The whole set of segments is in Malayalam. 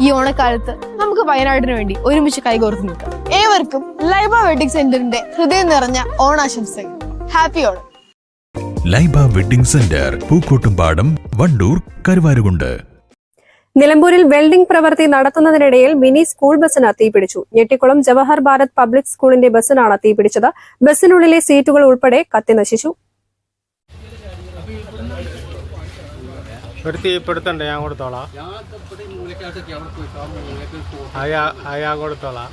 ഈ ഓണക്കാലത്ത് നമുക്ക് വയനാടിന് വേണ്ടി ഒരുമിച്ച് കൈകോർത്ത് നിൽക്കാം. ഏവർക്കും ലൈബ വെഡിങ് സെന്ററിന്റെ ഹൃദയം നിറഞ്ഞ ഓണാശംസകൾ. Happy Onam. Laiba wedding centre Pookkottumpadam Wandoor Karuvarakundu. നിലമ്പൂരിൽ വെൽഡിംഗ് പ്രവൃത്തി നടത്തുന്നതിനിടയിൽ മിനി സ്കൂൾ ബസ്സിന് തീപിടിച്ചു. ഞെട്ടിക്കുളം ജവഹർ ഭാരത് പബ്ലിക് സ്കൂളിന്റെ ബസ്സിനാണ് തീപിടിച്ചത്. ബസ്സിനുള്ളിലെ സീറ്റുകൾ ഉൾപ്പെടെ കത്തിനശിച്ചു ഒരു തീപിടുത്തുണ്ട് ഞാൻ കൊടുത്തോളാം അയാ അയാ കൊടുത്തോളാം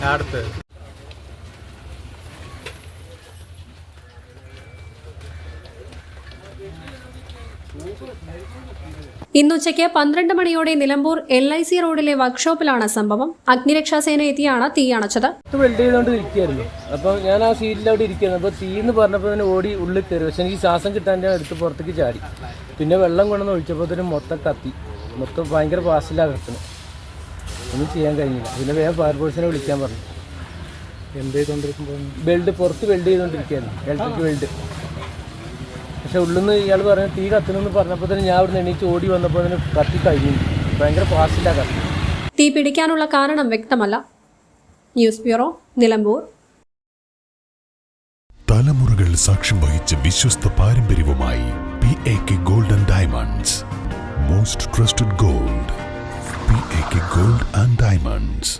ഞാൻ അടുത്ത് ഇന്നുച്ചയ്ക്ക് പന്ത്രണ്ട് മണിയോടെ നിലമ്പൂർ എൽ ഐ സി റോഡിലെ വർക്ക്ഷോപ്പിലാണ് സംഭവം. അഗ്നിരക്ഷാസേന എത്തിയാണ് തീ അണച്ചത്. വെൽഡ് ചെയ്തുകൊണ്ട് ഇരിക്കുകയായിരുന്നു അപ്പോൾ ഞാൻ ആ സീറ്റിൽ അവിടെ ഇരിക്കുകയായിരുന്നു അപ്പോൾ തീ എന്ന് പറഞ്ഞപ്പോൾ തന്നെ ഓടി ഉള്ളിൽ കയറി. പക്ഷെ എനിക്ക് ശ്വാസം കിട്ടാൻ ഞാൻ എടുത്ത് പുറത്തേക്ക് ചാടി. പിന്നെ വെള്ളം കൊണ്ടുവന്ന് ഒഴിച്ചപ്പോൾ തന്നെ മൊത്തം കത്തി. മൊത്തം ഭയങ്കര കിട്ടുന്നത് ഒന്നും ചെയ്യാൻ കഴിഞ്ഞില്ല. പിന്നെ വേഗം ഫയർഫോഴ്സിനെ വിളിക്കാൻ പറഞ്ഞു. എന്ത് ചെയ്തുകൊണ്ടിരിക്കുമ്പോൾ വെൽഡ് പുറത്ത് വെൽഡ് ചെയ്തുകൊണ്ടിരിക്കുകയായിരുന്നു ഇലക്ട്രിക് വെൽഡ്. പക്ഷെ ഉള്ളിൽ നിന്ന് ഇയാൾ പറഞ്ഞു തീ കത്തുന്നു പറഞ്ഞപ്പോൾ തന്നെ ഞാൻ അവിടുന്ന് എണീച്ച് ഓടി വന്നപ്പോൾ തന്നെ കത്തി കഴിഞ്ഞു ഭയങ്കര പാസിലാണ് കത്തി. തീ പിടിക്കാനുള്ള കാരണം വ്യക്തമല്ല. News bureau Nilambur. തലമുറകൾ സാക്ഷ്യം വഹിച്ച വിശ്വസ്ത പാരമ്പര്യവുമായി P A K golden diamonds most trusted gold P A K gold and diamonds